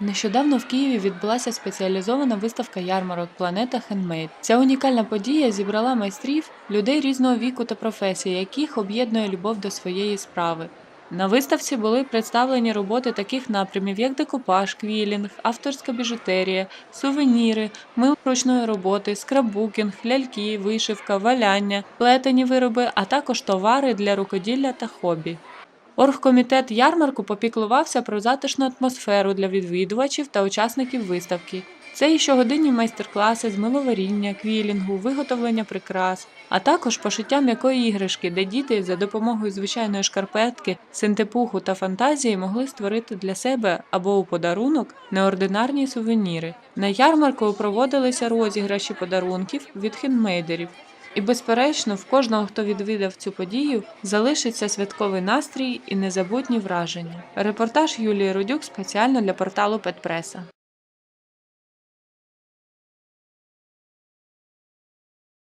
Нещодавно в Києві відбулася спеціалізована виставка ярмарок Планета Хендмейд. Ця унікальна подія зібрала майстрів, людей різного віку та професії, яких об'єднує любов до своєї справи. На виставці були представлені роботи таких напрямів, як декупаж, квілінг, авторська біжутерія, сувеніри, мил ручної роботи, скраббукінг, ляльки, вишивка, валяння, плетені вироби, а також товари для рукоділля та хобі. Оргкомітет ярмарку попіклувався про затишну атмосферу для відвідувачів та учасників виставки. Це і щогодинні майстер-класи з миловаріння, квілінгу, виготовлення прикрас, а також пошиття м'якої іграшки, де діти за допомогою звичайної шкарпетки, синтепуху та фантазії могли створити для себе або у подарунок неординарні сувеніри. На ярмарку проводилися розіграші подарунків від хендмейдерів. І, безперечно, в кожного, хто відвідав цю подію, залишиться святковий настрій і незабутні враження. Репортаж Юлії Рудюк спеціально для порталу Петпреса.